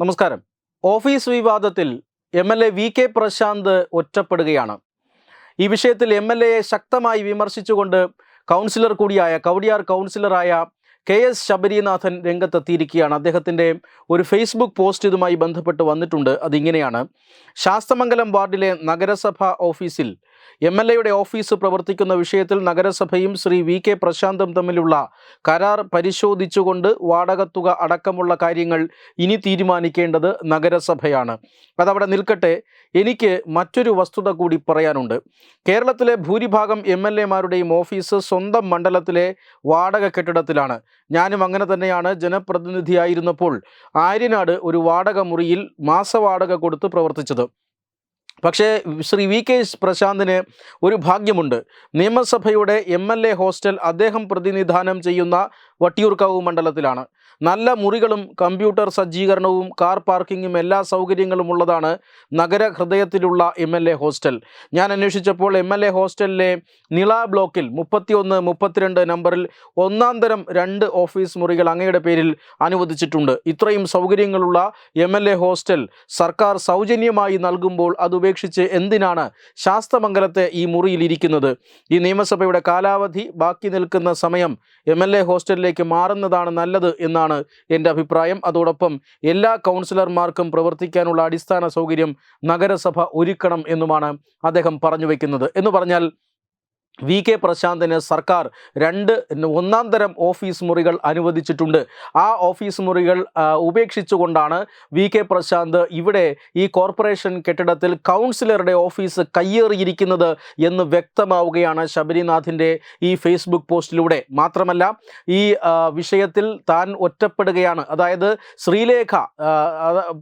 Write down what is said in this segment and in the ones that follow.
നമസ്കാരം. ഓഫീസ് വിവാദത്തിൽ M L A V K Prasanth ഒറ്റപ്പെടുകയാണ്. ഈ വിഷയത്തിൽ എം എൽ എയെ ശക്തമായി വിമർശിച്ചുകൊണ്ട് കൗൺസിലർ കൂടിയായ കവടിയാർ കൗൺസിലറായ കെ എസ് ശബരിനാഥൻ രംഗത്തെത്തിയിരിക്കുകയാണ്. അദ്ദേഹത്തിന്റെ ഒരു ഫേസ്ബുക്ക് പോസ്റ്റ് ഇതുമായി ബന്ധപ്പെട്ട് വന്നിട്ടുണ്ട്. അതിങ്ങനെയാണ്. ശാസ്തമംഗലം വാർഡിലെ നഗരസഭാ ഓഫീസിൽ എം എൽ എയുടെ ഓഫീസ് പ്രവർത്തിക്കുന്ന വിഷയത്തിൽ നഗരസഭയും ശ്രീ വി കെ പ്രശാന്തും തമ്മിലുള്ള കരാർ പരിശോധിച്ചുകൊണ്ട് വാടകത്തുക അടക്കമുള്ള കാര്യങ്ങൾ ഇനി തീരുമാനിക്കേണ്ടത് നഗരസഭയാണ്. അതവിടെ നിൽക്കട്ടെ എനിക്ക് മറ്റൊരു വസ്തുത കൂടി പറയാനുണ്ട്. കേരളത്തിലെ ഭൂരിഭാഗം എം എൽ എമാരുടെയും ഓഫീസ് സ്വന്തം മണ്ഡലത്തിലെ വാടക കെട്ടിടത്തിലാണ്. ഞാനും അങ്ങനെ തന്നെയാണ് ജനപ്രതിനിധിയായിരുന്നപ്പോൾ ആര്യനാട് ഒരു വാടക മുറിയിൽ മാസവാടക കൊടുത്ത് പ്രവർത്തിച്ചത്. പക്ഷേ ശ്രീ വി കെ പ്രശാന്തിന് ഒരു ഭാഗ്യമുണ്ട്. നിയമസഭയുടെ എം എൽ എ ഹോസ്റ്റൽ അദ്ദേഹം പ്രതിനിധാനം ചെയ്യുന്ന വട്ടിയൂർക്കാവ് മണ്ഡലത്തിലാണ്. നല്ല മുറികളും കമ്പ്യൂട്ടർ സജ്ജീകരണവും കാർ പാർക്കിങ്ങും എല്ലാ സൗകര്യങ്ങളും ഉള്ളതാണ് നഗര ഹൃദയത്തിലുള്ള എം എൽ എ ഹോസ്റ്റൽ. ഞാൻ അന്വേഷിച്ചപ്പോൾ എം എൽ എ ഹോസ്റ്റലിലെ നിള ബ്ലോക്കിൽ മുപ്പത്തിയൊന്ന് മുപ്പത്തിരണ്ട് നമ്പറിൽ ഒന്നാം തരം രണ്ട് ഓഫീസ് മുറികൾ അങ്ങയുടെ പേരിൽ അനുവദിച്ചിട്ടുണ്ട്. ഇത്രയും സൗകര്യങ്ങളുള്ള എം എൽ എ ഹോസ്റ്റൽ സർക്കാർ സൗജന്യമായി നൽകുമ്പോൾ അത് ഉപേക്ഷിച്ച് എന്തിനാണ് ശാസ്തമംഗലത്തെ ഈ മുറിയിൽ ഇരിക്കുന്നത്? ഈ നിയമസഭയുടെ കാലാവധി ബാക്കി നിൽക്കുന്ന സമയം എം എൽ എ മാറുന്നതാണ് നല്ലത് എന്നാണ് എന്റെ അഭിപ്രായം. അതോടൊപ്പം എല്ലാ കൗൺസിലർമാർക്കും പ്രവർത്തിക്കാനുള്ള അടിസ്ഥാന സൗകര്യം നഗരസഭ ഒരുക്കണം എന്നുമാണ് അദ്ദേഹം പറഞ്ഞു വയ്ക്കുന്നത് എന്ന് പറഞ്ഞാൽ വി കെ പ്രശാന്തിന് സർക്കാർ രണ്ട് ഒന്നാം തരം ഓഫീസ് മുറികൾ അനുവദിച്ചിട്ടുണ്ട്. ആ ഓഫീസ് മുറികൾ ഉപേക്ഷിച്ചുകൊണ്ടാണ് വി കെ പ്രശാന്ത് ഇവിടെ ഈ കോർപ്പറേഷൻ കെട്ടിടത്തിൽ കൗൺസിലറുടെ ഓഫീസ് കയ്യേറിയിരിക്കുന്നത് എന്ന് വ്യക്തമാവുകയാണ് ശബരിനാഥിന്റെ ഈ ഫേസ്ബുക്ക് പോസ്റ്റിലൂടെ. മാത്രമല്ല ഈ വിഷയത്തിൽ താൻ ഒറ്റപ്പെടുകയാണ്. അതായത് ശ്രീലേഖ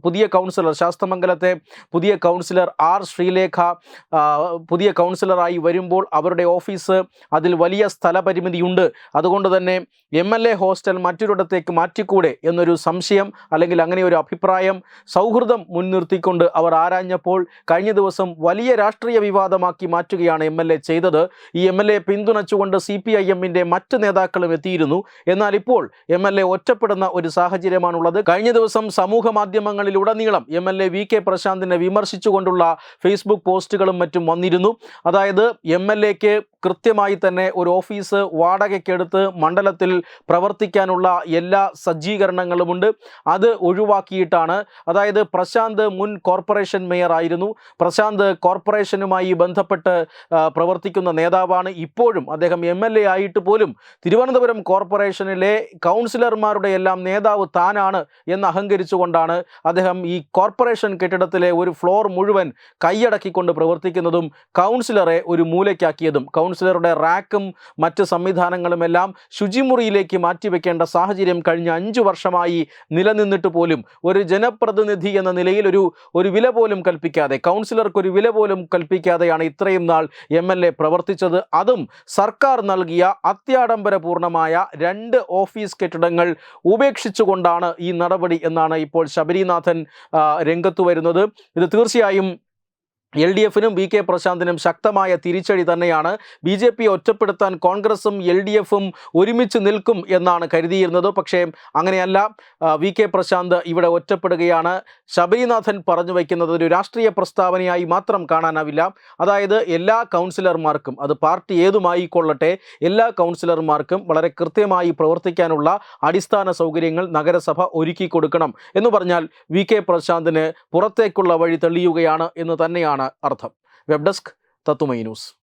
പുതിയ കൗൺസിലർ ശാസ്തമംഗലത്തെ പുതിയ കൗൺസിലർ ആർ ശ്രീലേഖ പുതിയ കൗൺസിലറായി വരുമ്പോൾ അവരുടെ ഓഫീസ് അതിൽ വലിയ സ്ഥലപരിമിതിയുണ്ട്. അതുകൊണ്ട് തന്നെ എം എൽ എ ഹോസ്റ്റൽ മറ്റൊരിടത്തേക്ക് മാറ്റിക്കൂടെ എന്നൊരു സംശയം അല്ലെങ്കിൽ അങ്ങനെ ഒരു അഭിപ്രായം സൗഹൃദം മുൻനിർത്തിക്കൊണ്ട് അവർ ആരാഞ്ഞപ്പോൾ കഴിഞ്ഞ ദിവസം വലിയ രാഷ്ട്രീയ വിവാദമാക്കി മാറ്റുകയാണ് എം എൽ എ ചെയ്തത്. ഈ എം എൽ എ പിന്തുണച്ചുകൊണ്ട് സി പി ഐ എമ്മിന്റെ മറ്റ് നേതാക്കളും എത്തിയിരുന്നു. എന്നാൽ ഇപ്പോൾ എം എൽ എ ഒറ്റപ്പെടുന്ന ഒരു സാഹചര്യമാണുള്ളത്. കഴിഞ്ഞ ദിവസം സമൂഹ മാധ്യമങ്ങളിലുടനീളം M L A V K പ്രശാന്തിനെ വിമർശിച്ചുകൊണ്ടുള്ള ഫേസ്ബുക്ക് പോസ്റ്റുകളും മറ്റും വന്നിരുന്നു. അതായത് എം എൽ എക്ക് കൃത്യമായി തന്നെ ഒരു ഓഫീസ് വാടകയ്ക്കെടുത്ത് മണ്ഡലത്തിൽ പ്രവർത്തിക്കാനുള്ള എല്ലാ സജ്ജീകരണങ്ങളുമുണ്ട്. അത് ഒഴിവാക്കിയിട്ടാണ്. അതായത് പ്രശാന്ത് മുൻ കോർപ്പറേഷൻ മേയർ ആയിരുന്നു. പ്രശാന്ത് കോർപ്പറേഷനുമായി ബന്ധപ്പെട്ട് പ്രവർത്തിക്കുന്ന നേതാവാണ് ഇപ്പോഴും. അദ്ദേഹം എം എൽ എ ആയിട്ട് പോലും തിരുവനന്തപുരം കോർപ്പറേഷനിലെ കൗൺസിലർമാരുടെ എല്ലാം നേതാവ് താനാണ് എന്ന് അഹങ്കരിച്ചുകൊണ്ടാണ് അദ്ദേഹം ഈ കോർപ്പറേഷൻ കെട്ടിടത്തിലെ ഒരു ഫ്ലോർ മുഴുവൻ കൈയടക്കിക്കൊണ്ട് പ്രവർത്തിക്കുന്നതും കൗൺസിലറെ ഒരു മൂലയ്ക്കാക്കിയതും. കൗൺസിലറുടെ റാക്കും മറ്റ് സംവിധാനങ്ങളുമെല്ലാം ശുചിമുറിയിലേക്ക് മാറ്റിവെക്കേണ്ട സാഹചര്യം കഴിഞ്ഞ അഞ്ചു വർഷമായി നിലനിന്നിട്ട് പോലും ഒരു ജനപ്രതിനിധി എന്ന നിലയിൽ ഒരു ഒരു വില പോലും കൽപ്പിക്കാതെ കൗൺസിലർക്ക് ഒരു വില പോലും കൽപ്പിക്കാതെയാണ് ഇത്രയും നാൾ എം എൽ എ പ്രവർത്തിച്ചത്. അതും സർക്കാർ നൽകിയ അത്യാഡംബരപൂർണമായ രണ്ട് ഓഫീസ് കെട്ടിടങ്ങൾ ഉപേക്ഷിച്ചുകൊണ്ടാണ് ഈ നടപടി എന്നാണ് ഇപ്പോൾ ശബരിനാഥൻ രംഗത്ത് വരുന്നത്. ഇത് തീർച്ചയായും എൽ ഡി എഫിനും വി കെ പ്രശാന്തിനും ശക്തമായ തിരിച്ചടി തന്നെയാണ് ബി ജെ പി ഒറ്റപ്പെടുത്താൻ കോൺഗ്രസും എൽ ഡി എഫും ഒരുമിച്ച് നിൽക്കും എന്നാണ് കരുതിയിരുന്നത്. പക്ഷേ അങ്ങനെയല്ല വി കെ പ്രശാന്ത് ഇവിടെ ഒറ്റപ്പെടുകയാണ്. ശബരിനാഥൻ പറഞ്ഞു വയ്ക്കുന്നത് ഒരു രാഷ്ട്രീയ പ്രസ്താവനയായി മാത്രം കാണാനാവില്ല. അതായത് എല്ലാ കൗൺസിലർമാർക്കും അത് പാർട്ടി ഏതുമായിക്കൊള്ളട്ടെ എല്ലാ കൗൺസിലർമാർക്കും വളരെ കൃത്യമായി പ്രവർത്തിക്കാനുള്ള അടിസ്ഥാന സൗകര്യങ്ങൾ നഗരസഭ ഒരുക്കി കൊടുക്കണം എന്ന് പറഞ്ഞാൽ വി കെ പ്രശാന്തിന് പുറത്തേക്കുള്ള വഴി തെളിയുകയാണ് എന്ന് തന്നെയാണ് അർത്ഥം. വെബ് ഡെസ്ക് തത്തുമൈ ന്യൂസ്.